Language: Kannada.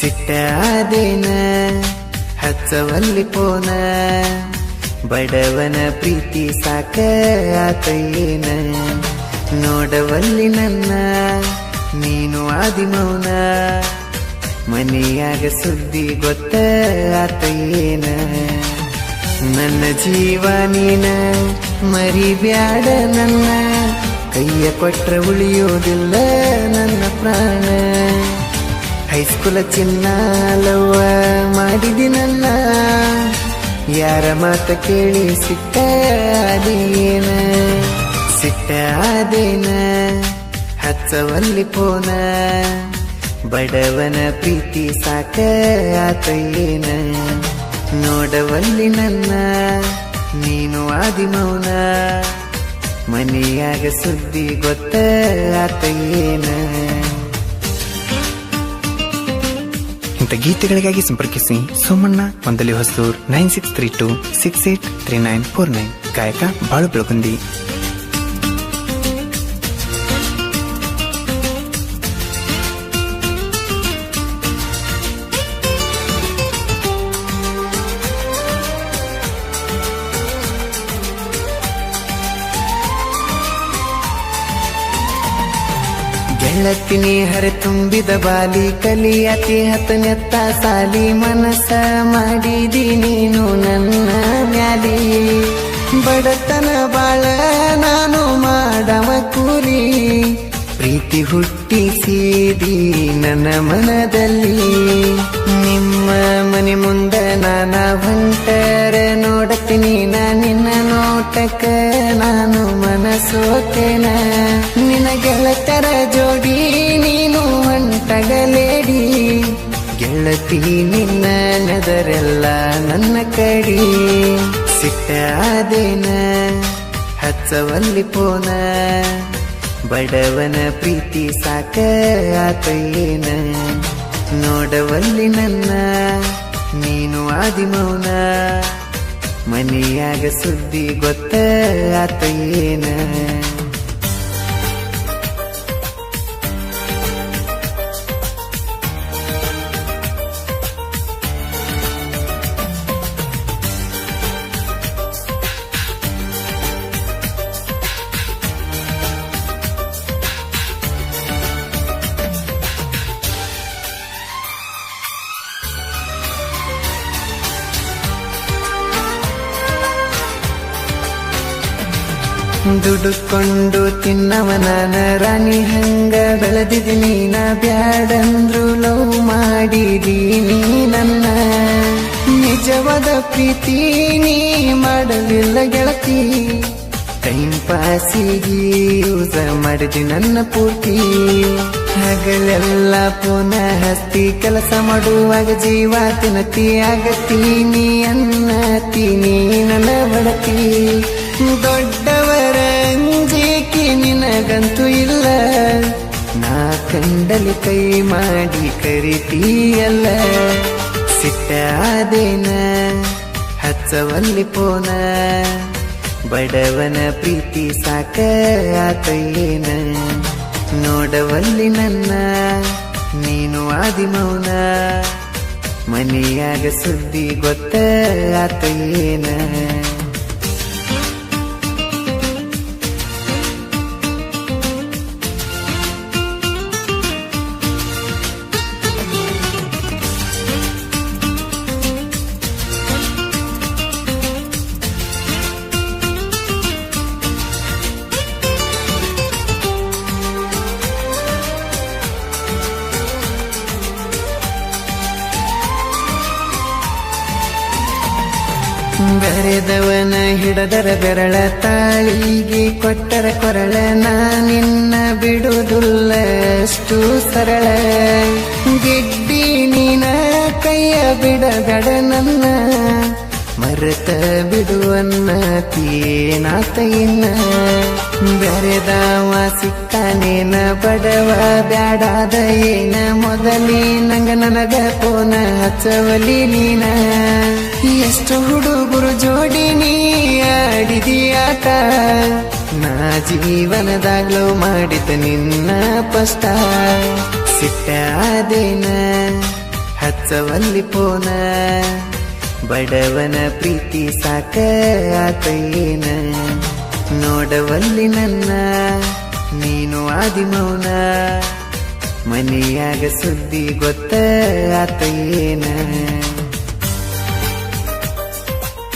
ಸಿಟ್ಟಾದೇನ ಹಚ್ಚವಲ್ಲಿ ಪೋನ, ಬಡವನ ಪ್ರೀತಿ ಸಾಕ ಆತಯ್ಯೇನ. ನೋಡವಲ್ಲಿ ನನ್ನ, ನೀನು ಆದಿಮೌನ, ಮನೆಯಾಗ ಸುದ್ದಿ ಗೊತ್ತ ಆತೇನ ನನ್ನ ಜೀವ ನೀನ, ಮರಿಬ್ಯಾಡ ನನ್ನ, ಕೈಯ ಕೊಟ್ರ ಉಳಿಯೋದಿಲ್ಲ ನನ್ನ ಪ್ರಾಣ. ಹೈಸ್ಕೂಲ ಚಿನ್ನ ಲವ್ವ ಮಾಡಿದಿ ನನ್ನ ಯಾರ ಮಾತ ಕೇಳಿ ಸಿಟ್ಟ ಅದೇನ ಸಿಟ್ಟ ಅದೇನ ಹಚ್ಚವಲ್ಲಿ ಪೋನ? ಬಡವನ ಪ್ರೀತಿ ಸಾಕ ಆತಯ್ಯೇನ? ನೋಡವಲ್ಲಿ ನನ್ನ, ನೀನು ಆದಿ ಮೌನ ಮನೆಯಾಗ ಸುದ್ದಿ ಗೊತ್ತ ಆತಯ್ಯೇನ? ಇಂಥ ಗೀತೆಗಳಿಗಾಗಿ ಸಂಪರ್ಕಿಸಿ Somanna ಒಂದಲಿ Hosur, nine six three two, six eight three nine four nine. ಗಾಯಕ ಬಾಳು ಬೆಳಗುಂದಿ. ಗೆಳತಿನಿ ಹರಿ ತುಂಬಿದ ಬಾಲಿ ಕಲಿಯತಿ ಹತ್ತನೆತ್ತ ಸಾಲಿ ಮನಸ ಮಾಡಿದಿ ನೀನು ನನ್ನ ಮ್ಯಾಲಿ. ಬಡತನ ಬಾಳ ನಾನು ಮಾಡವ ಕೂಲಿ. ಪ್ರೀತಿ ಹುಟ್ಟಿಸಿದಿ ನನ್ನ ಮನದಲ್ಲಿ. ನಿಮ್ಮ ಮನೆ ಮುಂದೆ ನಾನ ಹೊಂಟರ ನೋಡತೀನಿ ನಾ ನಿನ್ನ ನೋಟಕ್ಕ ನಾನು ಗೆಳತರ ಜೋಡಿ, ನೀನು ಹೊಂಟಗಲೇಡಿ ಗೆಳತಿ, ನಿನ್ನ ನೆದರೆಲ್ಲ ನನ್ನ ಕಡಿ. ಸಿಟ್ಟಾದೇನ ಹಚ್ಚವಲ್ಲಿ ಪೋನ. ಬಡವನ ಪ್ರೀತಿ ಸಾಕ ಆತೇನ ನೋಡವಲ್ಲಿ ನನ್ನ, ನೀನು ಆದಿಮೌನ. ಮನೆಯಾಗ ಸುದ್ದಿ ಗೊತ್ತ ಆತಯ್ಯೇನ? ದುಡುಕೊಂಡು ತಿನ್ನವ ನಾನ ರಾಣಿ ಹಂಗ ಬೆಳೆದಿದ್ದೀನಿ ನಾ ಬ್ಯಾಡಂದ್ರು ಲವ್ ಮಾಡಿದೀನಿ ನನ್ನ ನಿಜವಾದ ಪ್ರೀತಿ ನೀ ಮಾಡಲಿಲ್ಲ ಗೆಳತಿ. ಟೈಮ್ ಪಾಸಿಗೆ ಯೂಸ ಮಾಡಿದಿ ನನ್ನ ಪೂರ್ತಿ. ಹಗಲೆಲ್ಲ ಪುನಃ ಹಸ್ತಿ ಕೆಲಸ ಮಾಡುವಾಗ ಜೀವ ತಿನ್ನತಿ ನೀ ಅನ್ನತೀನಿ ನನ್ನ ಬಡತಿ ದೊಡ್ಡವರ ನಿನಗಂತೂ ಇಲ್ಲ. ನಾ ಕಂಡಲಿ ಕೈ ಮಾಡಿ ಕರಿತೀಯಲ್ಲ. ಸಿಟ್ಟಾದೇನ ಹಚ್ಚವಲ್ಲಿ ಪೋನ. ಬಡವನ ಪ್ರೀತಿ ಸಾಕ ಆತಯ್ಯೇನ ನೋಡವಲ್ಲಿ ನನ್ನ, ನೀನು ಆದಿಮೌನ. ಮನೆಯಾಗ ಸುದ್ದಿ ಗೊತ್ತ ಆತಯ್ಯೇನ ಬೆರೆದವನ ಹಿಡದರ ಬೆರಳ ತಾಳಿಗೆ ಕೊಟ್ಟರ ಕೊರಳ ನಿನ್ನ ಬಿಡುವುದಿಲ್ಲ ಅಷ್ಟು ಸರಳ. ಗಿಡ್ಡಿ ನೀನ ಕೈಯ ಬಿಡಗಡ ನನ್ನ ಮರೆತ ಬಿಡುವನ್ನ ತೀನಾತ ಇನ್ನ ಬೆರೆದವ ಸಿಕ್ಕಾನೇನ ಬಡವ ಬ್ಯಾಡಾದ ಏನ? ಮೊದಲೇ ನಂಗ ನನಗ ಪೋನ ಹಚ್ಚವಲಿ ನೀನ. ಎಷ್ಟು ಹುಡುಗರು ಜೋಡಿ ನೀ ಆಡಿದಿ ಆಟ ನಾ ಜೀವನದಾಗ್ಲೂ ಮಾಡಿದ ನಿನ್ನ ಪಷ್ಟ. ಸಿಟ್ಟಾದೇನ ಹಚ್ಚವಲ್ಲಿ ಪೋನ. ಬಡವನ ಪ್ರೀತಿ ಸಾಕ ಆತೇನ ನೋಡವಲ್ಲಿ ನನ್ನ ನೀನು ಆದಿಮೌನ. ಮನೆಯಾಗ ಸುದ್ದಿ ಗೊತ್ತ ಆತೇನ